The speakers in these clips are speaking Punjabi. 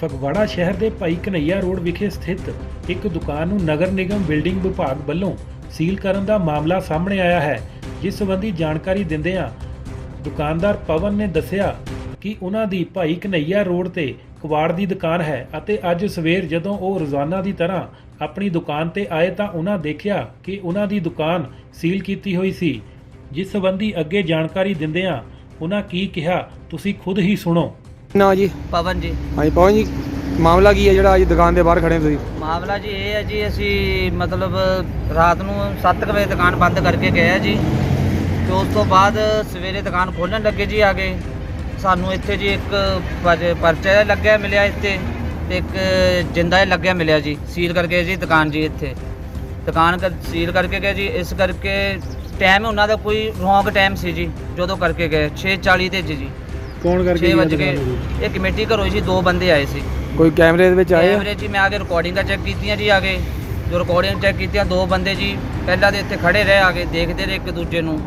ਫਗਵਾੜਾ ਸ਼ਹਿਰ ਦੇ ਭਾਈ ਕਨਈਆ ਰੋਡ ਵਿਖੇ ਸਥਿਤ ਇੱਕ ਦੁਕਾਨ ਨੂੰ ਨਗਰ ਨਿਗਮ ਬਿਲਡਿੰਗ ਵਿਭਾਗ ਵੱਲੋਂ ਸੀਲ ਕਰਨ ਦਾ ਮਾਮਲਾ ਸਾਹਮਣੇ ਆਇਆ ਹੈ। ਜਿਸ ਸੰਬੰਧੀ ਜਾਣਕਾਰੀ ਦਿੰਦਿਆਂ ਦੁਕਾਨਦਾਰ ਪਵਨ ਨੇ ਦੱਸਿਆ ਕਿ ਉਹਨਾਂ ਦੀ ਭਾਈ ਕਨਈਆ ਰੋਡ ਤੇ ਕਬਾੜ ਦੀ ਦੁਕਾਨ ਹੈ ਅਤੇ ਅੱਜ ਸਵੇਰ ਜਦੋਂ ਉਹ ਰੋਜ਼ਾਨਾ ਦੀ ਤਰ੍ਹਾਂ ਆਪਣੀ ਦੁਕਾਨ ਤੇ ਆਏ ਤਾਂ ਉਹਨਾਂ ਦੇਖਿਆ ਕਿ ਉਹਨਾਂ ਦੀ ਦੁਕਾਨ ਸੀਲ ਕੀਤੀ ਹੋਈ ਸੀ। ਜਿਸ ਸੰਬੰਧੀ ਅੱਗੇ ਜਾਣਕਾਰੀ ਦਿੰਦਿਆਂ ਉਹਨਾਂ ਕੀ ਕਿਹਾ, ਤੁਸੀਂ ਖੁਦ ਹੀ ਸੁਣੋ। ਨਾ ਜੀ। ਪਵਨ ਜੀ। ਹਾਂਜੀ ਪਵਨ ਜੀ ਮਾਮਲਾ ਕੀ ਹੈ ਜਿਹੜਾ ਅੱਜ ਦੁਕਾਨ ਦੇ ਬਾਹਰ ਖੜੇ ਹੋ ਤੁਸੀਂ? ਮਾਮਲਾ ਜੀ ਇਹ ਹੈ ਜੀ ਅਸੀਂ ਮਤਲਬ ਰਾਤ ਨੂੰ 7 ਵਜੇ ਦੁਕਾਨ ਬੰਦ ਕਰਕੇ ਗਏ ਆ ਜੀ। ਤੇ ਉਸ ਤੋਂ ਬਾਅਦ ਸਵੇਰੇ ਦੁਕਾਨ ਖੋਲਣ ਲੱਗੇ ਜੀ ਆ ਕੇ। ਸਾਨੂੰ ਇੱਥੇ ਜੀ ਇੱਕ ਪਰਚਾ ਜਿਹਾ ਲੱਗਿਆ ਮਿਲਿਆ ਇੱਥੇ ਤੇ ਇੱਕ ਜਿੰਦਾ ਜਿਹਾ ਲੱਗਿਆ ਮਿਲਿਆ ਜੀ ਸੀਲ ਕਰਕੇ ਜੀ ਦੁਕਾਨ ਜੀ ਇੱਥੇ। ਦੁਕਾਨ ਕਰ ਸੀਲ ਕਰਕੇ ਗਏ ਜੀ ਇਸ ਕਰਕੇ ਟਾਈਮ ਉਹਨਾਂ ਦਾ ਕੋਈ ਰੋਂਗ ਟਾਈਮ ਸੀ ਜੀ ਜਦੋਂ ਕਰਕੇ ਗਏ 6:40 ਤੇ ਜੀ। ਕੌਣ 6 ਵਜੇ ਗਏ। ਇਹ ਕਮੇਟੀ ਘਰੋਂ ਜੀ ਦੋ ਬੰਦੇ ਆਏ ਸੀ। ਕੋਈ ਕੈਮਰੇ ਦੇ ਵਿੱਚ ਆਏ ਆ? ਕੈਮਰੇ ਜੀ ਮੈਂ ਆ ਕੇ ਰਿਕਾਰਡਿੰਗਾਂ ਚੈੱਕ ਕੀਤੀਆਂ ਜੀ ਆ ਕੇ। ਜੋ ਰਿਕਾਰਡਿੰਗ ਚੈੱਕ ਕੀਤੀਆਂ ਦੋ ਬੰਦੇ ਜੀ ਪਹਿਲਾਂ ਦੇ ਇੱਥੇ ਖੜੇ ਰਹੇ ਆ ਕੇ ਦੇਖਦੇ ਰਹੇ ਇੱਕ ਦੂਜੇ ਨੂੰ।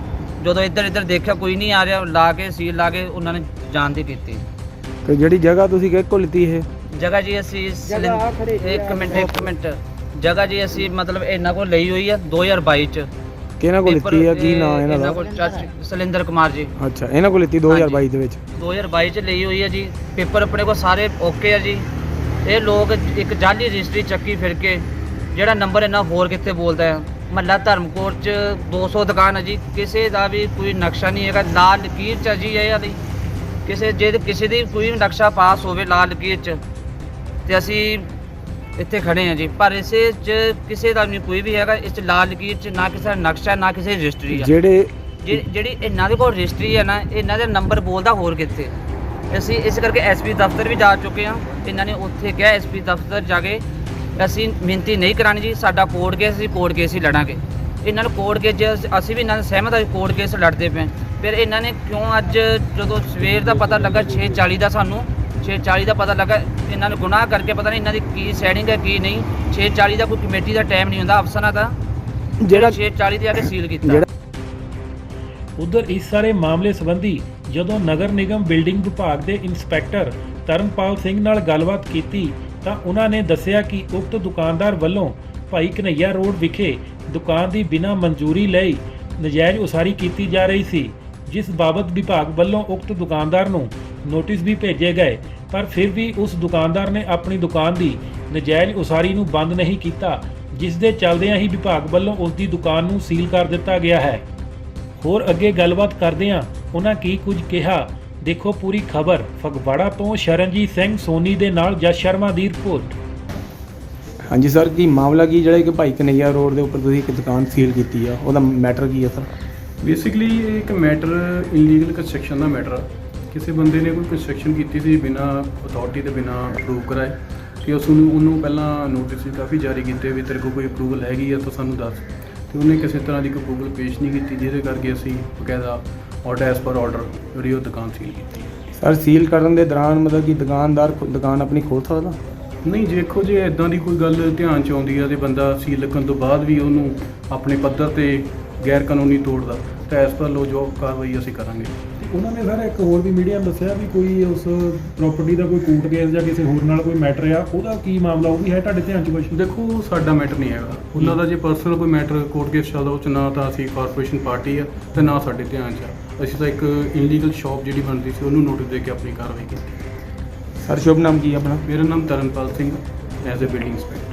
ਜਦੋਂ ਇੱਧਰ ਇੱਧਰ ਦੇਖਿਆ ਕੋਈ ਨਹੀਂ ਆ ਰਿਹਾ ਲਾ ਕੇ ਸੀਲ ਲਾ ਕੇ ਉਹਨਾਂ ਨੇ ਜਾਣ ਦੀ ਕੀਤੀ। ਤੇ ਜਿਹੜੀ ਜਗ੍ਹਾ ਤੁਸੀਂ ਕਿਹ ਕੋਲ ਲਿੱਤੀ ਇਹ? ਜਗ੍ਹਾ ਜੀ ਅਸੀਂ ਇੱਕ ਮਿੰਟ ਇੱਕ ਮਿੰਟ। ਜਗ੍ਹਾ ਜੀ ਅਸੀਂ ਮਤਲਬ ਇਹਨਾਂ ਕੋਲ ਲਈ ਹੋਈ ਆ 2022 ਚ। ਕਿਹਨਾਂ ਕੋਲ ਲਿੱਤੀ ਆ ਕੀ ਨਾਂ ਇਹਨਾਂ ਦਾ? ਕੋਲ ਚਾਚੀ- ਸਲਿੰਦਰ ਕੁਮਾਰ ਜੀ। ਅੱਛਾ ਇਹਨਾਂ ਕੋਲ ਲਿੱਤੀ 2022 ਦੇ ਵਿੱਚ? 2022 ਚ ਲਈ ਹੋਈ ਹੈ ਜੀ। ਪੇਪਰ ਆਪਣੇ ਕੋਲ ਸਾਰੇ ਓਕੇ ਆ ਜੀ। ਇਹ ਲੋਕ ਇੱਕ ਜਾਲੀ ਰਜਿਸਟਰੀ ਚੱਕੀ ਫਿਰ ਕੇ ਜਿਹੜਾ ਨੰਬਰ ਇਹਨਾਂ ਹੋਰ ਕਿੱਥੇ ਬੋਲਦਾ ਹੈ ਮਹੱਲਾ ਧਰਮਕੋਟ ਚ 200 ਦੁਕਾਨ ਹੈ ਜੀ। ਕਿਸੇ ਦਾ ਵੀ ਕੋਈ ਨਕਸ਼ਾ ਨਹੀਂ ਹੈਗਾ। ਲਾਲ ਲਕੀਰ ਚ ਆ ਜੀ ਇਹ ਵਾਲੀ। ਕਿਸੇ ਜੇ ਕਿਸੇ ਦੀ ਕੋਈ ਨਕਸ਼ਾ ਪਾਸ ਹੋਵੇ ਲਾਲ ਲਕੀਰ ਚ ਤੇ ਅਸੀਂ ਇੱਥੇ ਖੜੇ ਹਾਂ ਜੀ। ਪਰ ਇਸੇ ਚ ਕਿਸੇ ਦਾ ਨਹੀਂ ਕੋਈ ਵੀ ਹੈਗਾ ਇਸ ਚ ਲਾਲ ਲਕੀਰ ਚ ਨਾ ਕਿਸੇ ਦਾ ਨਕਸ਼ਾ ਨਾ ਕਿਸੇ ਦੀ ਰਜਿਸਟਰੀ ਆ। ਜਿਹੜੇ ਜਿ- ਜਿਹੜੀ ਇਹਨਾਂ ਦੇ ਕੋਲ ਰਜਿਸਟਰੀ ਹੈ ਨਾ ਇਹਨਾਂ ਦਾ ਨੰਬਰ ਬੋਲਦਾ ਹੋਰ ਕਿੱਥੇ? ਅਸੀਂ ਇਸ ਕਰਕੇ ਐਸਪੀ ਦਫ਼ਤਰ ਵੀ ਜਾ ਚੁੱਕੇ ਹਾਂ। ਇਹਨਾਂ ਨੇ ਉੱਥੇ ਕਿਹਾ ਐਸਪੀ ਦਫ਼ਤਰ ਜਾ ਕੇ ਅਸੀਂ ਮਿਹਨਤੀ ਨਹੀਂ ਕਰਾਣੀ ਜੀ ਸਾਡਾ ਕੋਰਟ ਕੇਸ ਅਸੀਂ ਕੋਰਟ ਕੇਸ ਹੀ ਲੜਾਂਗੇ। ਇਹਨਾਂ ਨੂੰ ਕੋਰਟ ਕੇਸ ਜੇ ਅਸੀਂ- ਅਸੀਂ ਵੀ ਇਹਨਾਂ ਨਾਲ ਸਹਿਮਤ ਹਾਂ ਕੋਰਟ ਕੇਸ ਲੜਦੇ ਪਏ ਫਿਰ ਇਹਨਾਂ ਨੇ ਕਿਉਂ ਅੱਜ ਜਦੋਂ ਸਵੇਰ ਦਾ ਪਤਾ ਲੱਗਾ 6:40 ਦਾ ਸਾਨੂੰ 6:40 ਦਾ ਪਤਾ ਲੱਗਾ ਇਹਨਾਂ ਨੇ ਗੁਨਾਹ ਕਰਕੇ ਪਤਾ ਨਹੀਂ ਇਹਨਾਂ ਦੀ ਕੀ ਸੈਟਿੰਗ ਹੈ ਕੀ ਨਹੀਂ। 6:40 ਦਾ ਕੋਈ ਕਮੇਟੀ ਦਾ ਟਾਈਮ ਨਹੀਂ ਹੁੰਦਾ ਅਫਸਰਾਂ ਦਾ। ਜਿਹੜਾ 6:40 ਤੇ ਆ ਕੇ ਸੀਲ ਕੀਤਾ। ਉਧਰ ਇਸ ਸਾਰੇ ਮਾਮਲੇ ਸੰਬੰਧੀ ਜਦੋਂ ਨਗਰ ਨਿਗਮ ਬਿਲਡਿੰਗ ਵਿਭਾਗ ਦੇ ਇੰਸਪੈਕਟਰ ਤਰਨਪਾਲ ਸਿੰਘ ਨਾਲ ਗੱਲਬਾਤ ਕੀਤੀ ਤਾਂ ਉਹਨਾਂ ਨੇ ਦੱਸਿਆ ਕਿ ਉਕਤ ਦੁਕਾਨਦਾਰ ਵੱਲੋਂ ਭਾਈ ਕਨਈਆ ਰੋਡ ਵਿਖੇ ਦੁਕਾਨ ਦੀ ਬਿਨਾਂ ਮਨਜ਼ੂਰੀ ਲਈ ਨਜਾਇਜ਼ ਉਸਾਰੀ ਕੀਤੀ ਜਾ ਰਹੀ ਸੀ ਜਿਸ ਬਾਬਤ ਵਿਭਾਗ ਵੱਲੋਂ ਉਕਤ ਦੁਕਾਨਦਾਰ ਨੂੰ ਨੋਟਿਸ ਵੀ ਭੇਜੇ ਗਏ ਪਰ ਫਿਰ ਵੀ ਉਸ ਦੁਕਾਨਦਾਰ ਨੇ ਆਪਣੀ ਦੁਕਾਨ ਦੀ ਨਜਾਇਜ਼ ਉਸਾਰੀ ਨੂੰ ਬੰਦ ਨਹੀਂ ਕੀਤਾ ਜਿਸ ਦੇ ਚੱਲਦਿਆਂ ਹੀ ਵਿਭਾਗ ਵੱਲੋਂ ਉਸ ਦੀ ਦੁਕਾਨ ਨੂੰ ਸੀਲ ਕਰ ਦਿੱਤਾ ਗਿਆ ਹੈ। ਹੋਰ ਅੱਗੇ ਗੱਲਬਾਤ ਕਰਦਿਆਂ ਉਹਨਾਂ ਕੀ ਕੁਝ ਕਿਹਾ ਦੇਖੋ ਪੂਰੀ ਖਬਰ ਫਗਵਾੜਾ ਤੋਂ ਸ਼ਰਨਜੀਤ ਸਿੰਘ ਸੋਨੀ ਦੇ ਨਾਲ ਜਸ ਸ਼ਰਮਾ ਦੀ ਰਿਪੋਰਟ। ਹਾਂਜੀ ਸਰ ਕੀ ਮਾਮਲਾ ਕੀ ਜਿਹੜਾ ਕਿ ਭਾਈ ਕਨਈਆ ਰੋਡ ਦੇ ਉੱਪਰ ਤੁਸੀਂ ਇੱਕ ਦੁਕਾਨ ਸੀਲ ਕੀਤੀ ਆ ਉਹਦਾ ਮੈਟਰ ਕੀ ਹੈ ਸਰ? ਬੇਸਿਕਲੀ ਇਹ ਇੱਕ ਮੈਟਰ ਇਲੀਗਲ ਕੰਸਟਰਕਸ਼ਨ ਦਾ ਮੈਟਰ ਆ। ਕਿਸੇ ਬੰਦੇ ਨੇ ਕੋਈ ਕੰਸਟਰਕਸ਼ਨ ਕੀਤੀ ਸੀ ਬਿਨਾ ਅਥਾਰਟੀ ਦੇ ਬਿਨਾ ਅਪਰੂਵ ਕਰਾਏ ਤੇ ਉਸ ਨੂੰ ਉਹਨੂੰ ਪਹਿਲਾਂ ਨੋਟਿਸ ਵੀ ਕਾਫੀ ਜਾਰੀ ਕੀਤੇ ਵੀ ਤੇਰੇ ਕੋਲ ਕੋਈ ਅਪਰੂਵਲ ਹੈਗੀ ਆ ਤਾਂ ਸਾਨੂੰ ਦੱਸ। ਤੇ ਉਹਨੇ ਕਿਸੇ ਤਰ੍ਹਾਂ ਦੀ ਕੋਈ ਅਪਰੂਵਲ ਪੇਸ਼ ਨਹੀਂ ਕੀਤੀ ਜਿਹਦੇ ਕਰਕੇ ਅਸੀਂ ਬਕਾਇਦਾ ਆਰਡਰ ਐਸ ਪਰ ਆਰਡਰ ਜਿਹੜੀ ਉਹ ਦੁਕਾਨ ਸੀਲ ਕੀਤੀ। ਸਰ ਸੀਲ ਕਰਨ ਦੇ ਦੌਰਾਨ ਮਤਲਬ ਕਿ ਦੁਕਾਨਦਾਰ ਦੁਕਾਨ ਆਪਣੀ ਖੋਲ ਸਕਦਾ? ਨਹੀਂ ਦੇਖੋ ਜੇ ਇਦਾਂ ਦੀ ਕੋਈ ਗੱਲ ਧਿਆਨ ਚ ਆਉਂਦੀ ਆ ਤੇ ਬੰਦਾ ਸੀਲ ਲੱਗਣ ਤੋਂ ਬਾਅਦ ਵੀ ਉਹਨੂੰ ਆਪਣੇ ਪੱਧਰ ਤੇ ਗੈਰ ਕਾਨੂੰਨੀ ਤੋੜਦਾ ਤਾਂ ਐਸ ਪਰ ਲੋ ਜੋ ਕਾਰਵਾਈ ਅਸੀਂ ਕਰਾਂਗੇ। ਉਹਨਾਂ ਨੇ ਸਰ ਇੱਕ ਹੋਰ ਵੀ ਮੀਡੀਆ ਨੂੰ ਦੱਸਿਆ ਵੀ ਕੋਈ ਉਸ ਪ੍ਰਾਪਰਟੀ ਦਾ ਕੋਈ ਕੋਰਟ ਕੇਸ ਜਾਂ ਕਿਸੇ ਹੋਰ ਨਾਲ ਕੋਈ ਮੈਟਰ ਆ ਉਹਦਾ ਕੀ ਮਾਮਲਾ ਉਹ ਵੀ ਹੈ ਤੁਹਾਡੇ ਧਿਆਨ 'ਚ ਕੁਛ? ਦੇਖੋ ਸਾਡਾ ਮੈਟਰ ਨਹੀਂ ਹੈਗਾ। ਉਹਨਾਂ ਦਾ ਜੇ ਪਰਸਨਲ ਕੋਈ ਮੈਟਰ ਕੋਰਟ ਕੇਸ ਚੱਲਦਾ ਉਹ ਚ ਨਾ ਤਾਂ ਅਸੀਂ ਕਾਰਪੋਰੇਸ਼ਨ ਪਾਰਟੀ ਆ ਤੇ ਨਾ ਸਾਡੇ ਧਿਆਨ ਚ ਆ। ਅਸੀਂ ਤਾਂ ਇੱਕ ਇਲੀਗਲ ਸ਼ਾਪ ਜਿਹੜੀ ਬਣਦੀ ਸੀ ਉਹਨੂੰ ਨੋਟਿਸ ਦੇ ਕੇ ਆਪਣੀ ਕਾਰਵਾਈ ਕੀਤੀ। ਸਰ ਸ਼ੁਭ ਨਾਮ ਕੀ ਆਪਣਾ? ਮੇਰਾ ਨਾਮ Taranpal Singh as a building inspector